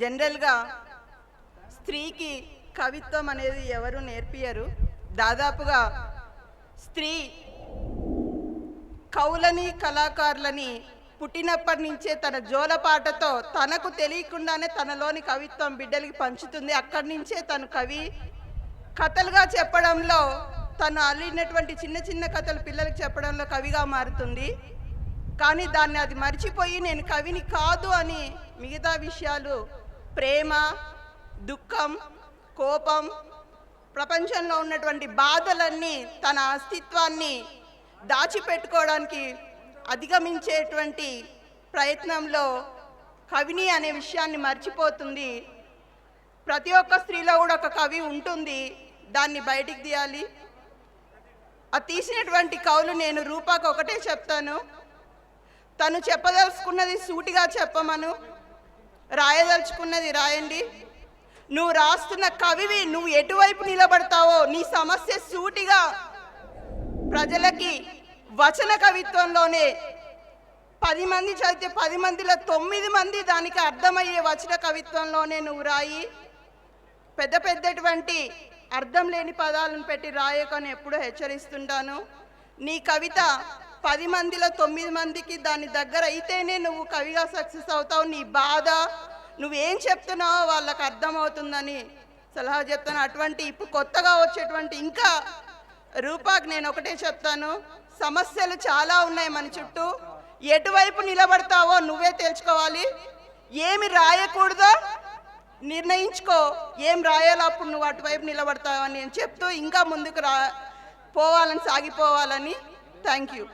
జనరల్గా స్త్రీకి కవిత్వం అనేది ఎవరు నేర్పియరు దాదాపుగా స్త్రీ కవులని కళాకారులని పుట్టినప్పటి నుంచే తన జోలపాటతో తనకు తెలియకుండానే తనలోని కవిత్వం బిడ్డలకి పంచుతుంది. అక్కడి నుంచే తను కవి కథలుగా చెప్పడంలో తను అల్లినటువంటి చిన్న చిన్న కథలు పిల్లలకు చెప్పడంలో కవిగా మారుతుంది. కానీ దాన్ని అది మర్చిపోయి నేను కవిని కాదు అని మిగతా విషయాలు ప్రేమ దుఃఖం కోపం ప్రపంచంలో ఉన్నటువంటి బాధలన్నీ తన అస్తిత్వాన్ని దాచిపెట్టుకోవడానికి అధిగమించేటువంటి ప్రయత్నంలో కవిని అనే విషయాన్ని మర్చిపోతుంది. ప్రతి ఒక్క స్త్రీలో కూడా ఒక కవి ఉంటుంది. దాన్ని బయటికి తీయాలి. ఆ తీసినటువంటి కవులు నేను రూపాకు ఒకటే చెప్తాను. తను చెప్పదలుచుకున్నది సూటిగా చెప్పమను. రాయదలుచుకున్నది రాయండి. నువ్వు రాస్తున్న కవివి నువ్వు ఎటువైపు నిలబడతావో నీ సమస్య సూటిగా ప్రజలకి వచన కవిత్వంలోనే పది మంది చదివితే పది మందిలో తొమ్మిది మంది దానికి అర్థమయ్యే వచన కవిత్వంలోనే నువ్వు రాయి. పెద్ద పెద్దటువంటి అర్థం లేని పదాలను పెట్టి రాయకని ఎప్పుడూ హెచ్చరిస్తుంటాను. నీ కవిత పది మందిలో తొమ్మిది మందికి దాని దగ్గర అయితేనే నువ్వు కవిగా సక్సెస్ అవుతావు నీ బాధ. నువ్వేం చెప్తున్నావో వాళ్ళకి అర్థమవుతుందని సలహా చెప్తాను. అటువంటి ఇప్పుడు కొత్తగా వచ్చేటువంటి ఇంకా రూపాకి నేను ఒకటే చెప్తాను. సమస్యలు చాలా ఉన్నాయి మన చుట్టూ. ఎటువైపు నిలబడతావో నువ్వే తెలుసుకోవాలి. ఏమి రాయకూడదో? నిర్ణయించుకో. ఏం రాయాలో అప్పుడు నువ్వు అటువైపు నిలబడతావని నేను చెప్తూ ఇంకా ముందుకు రా పోవాలని సాగిపోవాలని. Thank you